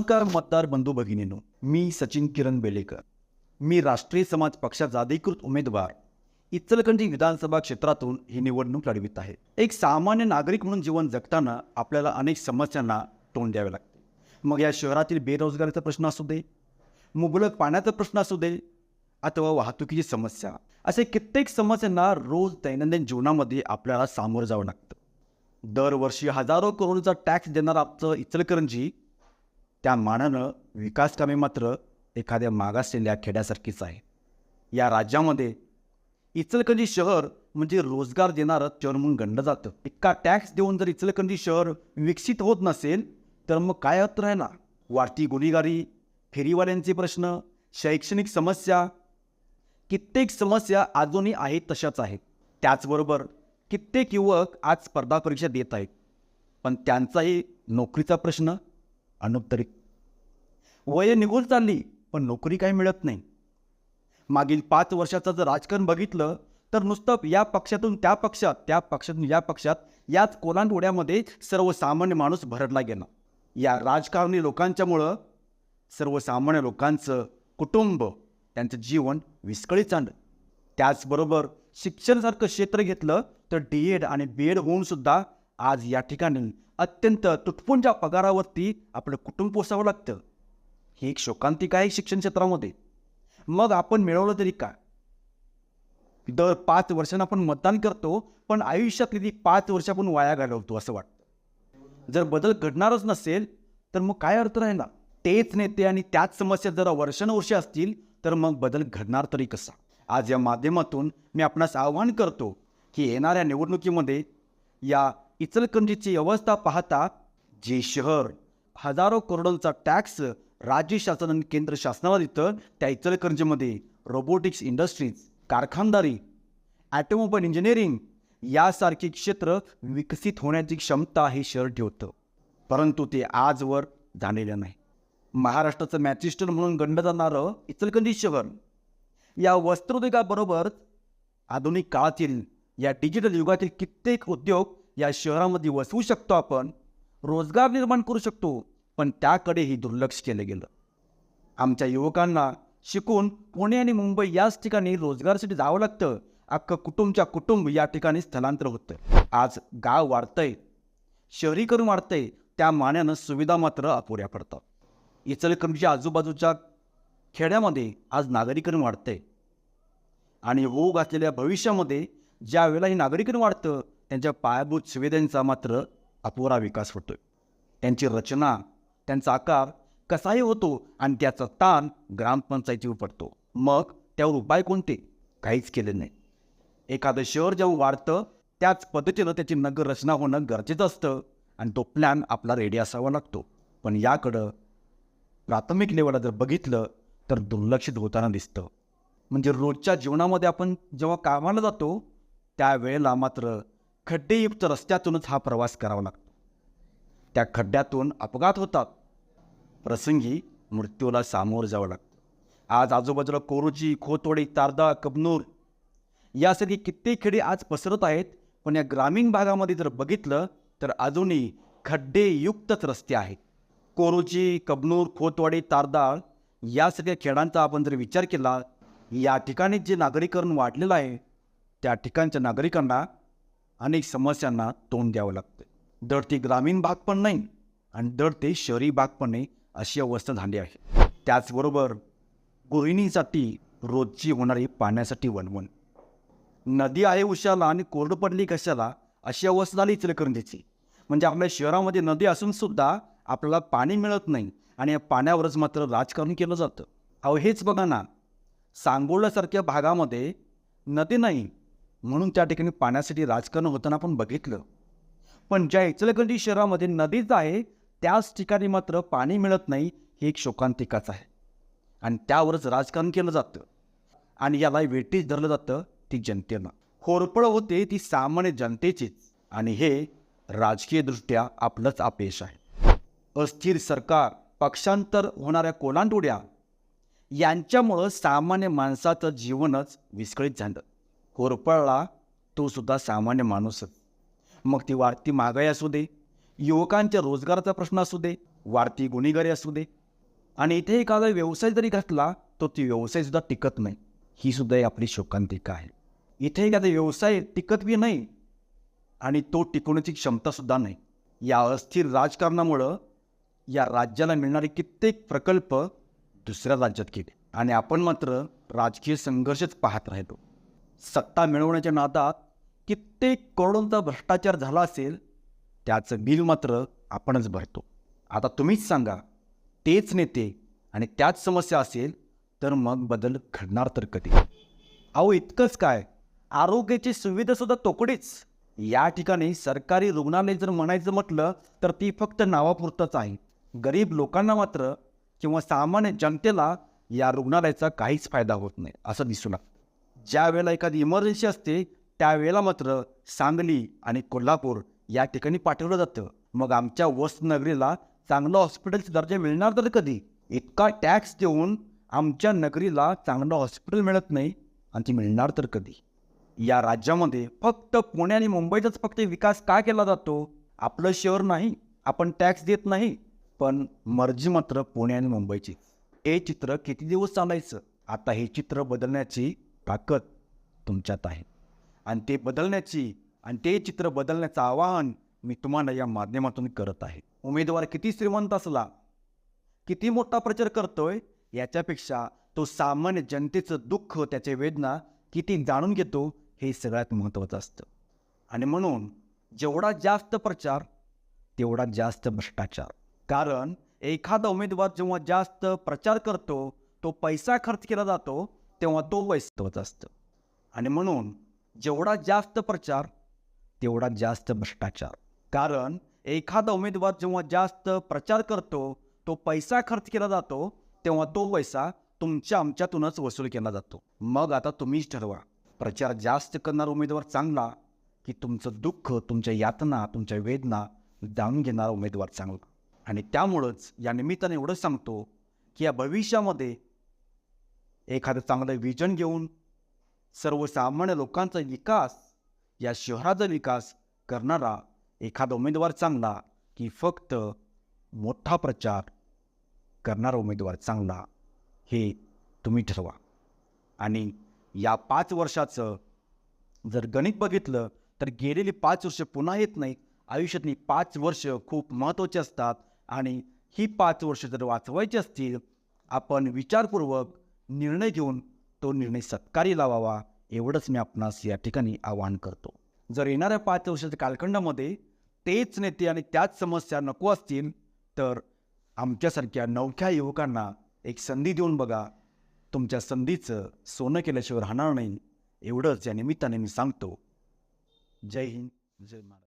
नमस्कार मतदार बंधू भगिनीनो मी सचिन किरण बेलेकर. मी राष्ट्रीय समाज पक्षाचा अधिकृत उमेदवार. इचलकरंजी विधानसभा क्षेत्रातून ही निवडणूक लढवित आहे. एक सामान्य नागरिक म्हणून जीवन जगताना आपल्याला अनेक समस्यांना तोंड द्यावे लागते. मग या शहरातील बेरोजगारीचा प्रश्न असू दे मुबलक पाण्याचा प्रश्न असू दे अथवा वाहतुकीची समस्या. असे कित्येक समस्यांना रोज दैनंदिन जीवनामध्ये आपल्याला सामोरं जावं लागतं. दरवर्षी हजारो करोडचा टॅक्स देणारं आमचं इचलकरंजी त्या मानानं विकास कामे मात्र एखाद्या मागासलेल्या खेड्यासारखीच आहे. या राज्यामध्ये इचलकंजी शहर म्हणजे रोजगार देणारं चर म्हणून गणलं जातं. इतका टॅक्स देऊन जर इचलकंजी शहर विकसित होत नसेल तर मग काय अर्थ राहणार वाढती गुन्हेगारी फेरीवाल्यांचे प्रश्न शैक्षणिक समस्या कित्येक समस्या अजूनही आहेत तशाच आहेत. त्याचबरोबर कित्येक युवक आज स्पर्धा परीक्षा देत आहेत. पण त्यांचाही नोकरीचा प्रश्न अनुत्तरित वय निघून चालली पण नोकरी काही मिळत नाही. मागील पाच वर्षाचं जर राजकारण बघितलं तर नुसतं या पक्षातून त्या पक्षात त्या पक्षातून या पक्षात याच कोलांडोड्यामध्ये सर्वसामान्य माणूस भरडला गेला. या राजकारणी लोकांच्यामुळं सर्वसामान्य लोकांचं कुटुंब त्यांचं जीवन विस्कळीत चाललं. त्याचबरोबर शिक्षणासारखं क्षेत्र घेतलं तर डी एड आणि बी एड होऊनसुद्धा आज या ठिकाणी अत्यंत तुटपुंजा पगारावरती आपलं कुटुंब पोसावं लागतं. ही एक शोकांतिका आहे शिक्षण क्षेत्रामध्ये. मग आपण मिळवलं तरी काय? दर पाच वर्षांना आपण मतदान करतो पण आयुष्यातली ती पाच वर्ष आपण वाया घालवतो असं वाटतं. जर बदल घडणारच नसेल तर मग काय अर्थ राहिला? तेच नेते आणि त्याच समस्या जर वर्षानुवर्षे असतील तर मग बदल घडणार तरी कसा? आज या माध्यमातून मी आपणास आवाहन करतो की येणाऱ्या निवडणुकीमध्ये या इचलकरंजीची अवस्था पाहता जे शहर हजारो करोडोंचा टॅक्स राज्य शासन आणि केंद्र शासनाला देतं त्या इचलकरंजीमध्ये रोबोटिक्स इंडस्ट्रीज कारखानदारी ॲटोमोबाईल इंजिनिअरिंग यासारखी क्षेत्र विकसित होण्याची क्षमता हे शहर ठेवतं. परंतु ते आजवर झालेलं नाही. महाराष्ट्राचं मॅचिस्टर म्हणून गणलं जाणारं इचलकरंजी शहर या वस्त्रोद्योगाबरोबर आधुनिक काळातील या डिजिटल युगातील कित्येक उद्योग या शहरामध्ये वसवू शकतो आपण रोजगार निर्माण करू शकतो पण त्याकडेही दुर्लक्ष केलं गेलं. आमच्या युवकांना शिकून पुणे आणि मुंबई याच ठिकाणी रोजगारासाठी जावं लागतं. अख्खं कुटुंबच्या कुटुंब या ठिकाणी स्थलांतर होतं. आज गाव वाढतंय शहरीकरण वाढतंय त्या मानानं सुविधा मात्र अपुऱ्या पडतात. इचलकरंजीच्या आजूबाजूच्या खेड्यामध्ये आज नागरीकरण वाढतंय. आणि होऊ घातलेल्या भविष्यामध्ये ज्या वेळेला हे नागरीकरण वाढतं त्यांच्या पायाभूत सुविधांचा मात्र अपुरा विकास होतोय. त्यांची रचना त्यांचा आकार कसाही होतो आणि त्याचा ताण ग्रामपंचायतीवर पडतो. मग त्यावर उपाय कोणते? काहीच केले नाही. एखादं शहर जेव्हा वाढतं त्याच पद्धतीनं त्याची नगर रचना होणं गरजेचं असतं आणि तो प्लॅन आपला रेडी असावा लागतो. पण याकडं प्राथमिक लेवलला जर बघितलं तर दुर्लक्षित होताना दिसतं. म्हणजे रोजच्या जीवनामध्ये आपण जेव्हा कामाला जातो त्यावेळेला मात्र खड्डेयुक्त रस्त्यातूनच हा प्रवास करावा लागतो. त्या खड्ड्यातून अपघात होतात. प्रसंगी मृत्यूला सामोर जावं लागतं. आज आजूबाजूला कोरोची खोतवाडी तारदा कबनूर यासारखी कित्येक खेडे आज पसरत आहेत. पण या ग्रामीण भागामध्ये जर बघितलं तर अजूनही खड्डेयुक्तच रस्ते आहेत. कोरोची कबनूर खोतवाडी तारदाळ या सगळ्या खेळांचा आपण जर विचार केला या ठिकाणी जे नागरीकरण वाढलेलं आहे त्या ठिकाणच्या नागरिकांना अनेक समस्यांना तोंड द्यावं लागतं दर ते ग्रामीण भाग पण नाही आणि दर ते शहरी भाग पण नाही अशी अवस्था झाली आहे. त्याचबरोबर गृहिणीसाठी रोजची होणारी पाण्यासाठी वणवण. नदी आहे उशाला आणि कोरडं पडली कशाला अशी अवस्था झाली इचलकरंजीची म्हणजे आपल्या शहरामध्ये नदी असून सुद्धा आपल्याला पाणी मिळत नाही आणि या पाण्यावरच मात्र राजकारण केलं जातं. अहो हेच बघा ना. सांगोळ्यासारख्या भागामध्ये नदी नाही म्हणून त्या ठिकाणी पाण्यासाठी राजकारण होताना आपण बघितलं. पण ज्या इचलकरंजी शहरामध्ये नदीच आहे त्याच ठिकाणी मात्र पाणी मिळत नाही ही एक शोकांतिकाच आहे. आणि त्यावरच राजकारण केलं जातं. आणि याला वेटीच धरलं जातं ती जनतेनं. होरपळ होते ती सामान्य जनतेचीच. आणि हे राजकीयदृष्ट्या आपलंच अपयश आहे. अस्थिर सरकार पक्षांतर होणाऱ्या कोलांटोड्या यांच्यामुळं सामान्य माणसाचं जीवनच विस्कळीत झालं. होरपळला तो सुद्धा सामान्य माणूसच मग ती वाढती महागाई असू दे युवकांच्या रोजगाराचा प्रश्न असू दे वाढती गुन्हेगारी असू दे आणि इथे एखादा व्यवसाय जरी घातला तर ती व्यवसायसुद्धा टिकत नाही. ही सुद्धा आपली शोकांतिका आहे. इथे एखादा व्यवसाय टिकत बी नाही आणि तो टिकवण्याची क्षमतासुद्धा नाही. या अस्थिर राजकारणामुळं या राज्याला मिळणारे कित्येक प्रकल्प दुसऱ्या राज्यात गेले. आणि आपण मात्र राजकीय संघर्षच पाहत राहिलो सत्ता मिळवण्याच्या नादात कित्येक करोडोंचा भ्रष्टाचार झाला असेल त्याचं बिल मात्र आपणच भरतो. आता तुम्हीच सांगा तेच नेते आणि त्याच समस्या असेल तर मग बदल घडणार तर कधी? अहो इतकंच काय? आरोग्याची सुविधासुद्धा तोकडीच. या ठिकाणी सरकारी रुग्णालय जर म्हणायचं म्हटलं तर ती फक्त नावापुरतंच आहे. गरीब लोकांना मात्र किंवा सामान्य जनतेला या रुग्णालयाचा काहीच फायदा होत नाही असं दिसू लागतं. ज्या वेळेला एखादी इमर्जन्सी असते त्यावेळेला मात्र सांगली आणि कोल्हापूर या ठिकाणी पाठवलं जातं. मग आमच्या वस्तनगरीला चांगलं हॉस्पिटलचा दर्जा मिळणार तर कधी? इतका टॅक्स देऊन आमच्या नगरीला चांगलं हॉस्पिटल मिळत नाही आणि ती मिळणार तर कधी? या राज्यामध्ये फक्त पुणे आणि मुंबईचाच फक्त विकास का केला जातो? आपलं शहर नाही आपण टॅक्स देत नाही पण मर्जी मात्र पुणे आणि मुंबईची. हे चित्र किती दिवस चालायचं? आता हे चित्र बदलण्याची ताकद तुमच्यात आहे. आणि ते बदलण्याची आणि ते चित्र बदलण्याचं आवाहन मी तुम्हाला या माध्यमातून करत आहे. उमेदवार किती श्रीमंत असला किती मोठा प्रचार करतोय याच्यापेक्षा तो सामान्य जनतेचं दुःख त्याचे वेदना किती जाणून घेतो हे सगळ्यात महत्त्वाचं असतं. आणि म्हणून जेवढा जास्त प्रचार तेवढा जास्त भ्रष्टाचार. कारण एखादा उमेदवार जेव्हा जास्त प्रचार करतो तो पैसा खर्च केला जातो तेव्हा तो वैस्तवत असतं. आणि म्हणून जेवढा जास्त प्रचार तेवढा जास्त भ्रष्टाचार. कारण एखादा उमेदवार जेव्हा जास्त प्रचार करतो तो पैसा खर्च केला जातो तेव्हा तो पैसा तुमच्या आमच्यातूनच वसूल केला जातो. मग आता तुम्हीच ठरवा. प्रचार जास्त करणारा उमेदवार चांगला की तुमचं दुःख तुमच्या यातना तुमच्या वेदना जाणून घेणारा उमेदवार चांगला. आणि त्यामुळंच या निमित्ताने एवढं सांगतो की या भविष्यामध्ये एखादं चांगलं विजन घेऊन सर्वसामान्य लोकांचा विकास या शहराचा विकास करणारा एखादा उमेदवार चांगला की फक्त मोठा प्रचार करणारा उमेदवार चांगला हे तुम्ही ठरवा. आणि या पाच वर्षाचं जर गणित बघितलं तर गेलेली पाच वर्ष पुन्हा येत नाहीत. आयुष्यातली पाच वर्ष खूप महत्त्वाची असतात आणि ही पाच वर्ष जर वाचवायची असतील आपण विचारपूर्वक निर्णय घेऊन तो निर्णय सत्कारी लावावा एवढंच मी आपणास या ठिकाणी आवाहन करतो. जर येणाऱ्या पाच वर्षाच्या कालखंडामध्ये तेच नेते आणि त्याच समस्या नको असतील तर आमच्यासारख्या नवख्या युवकांना एक संधी देऊन बघा. तुमच्या संधीचं सोनं केल्याशिवाय राहणार नाही एवढंच या निमित्ताने मी सांगतो. जय हिंद जय महाराज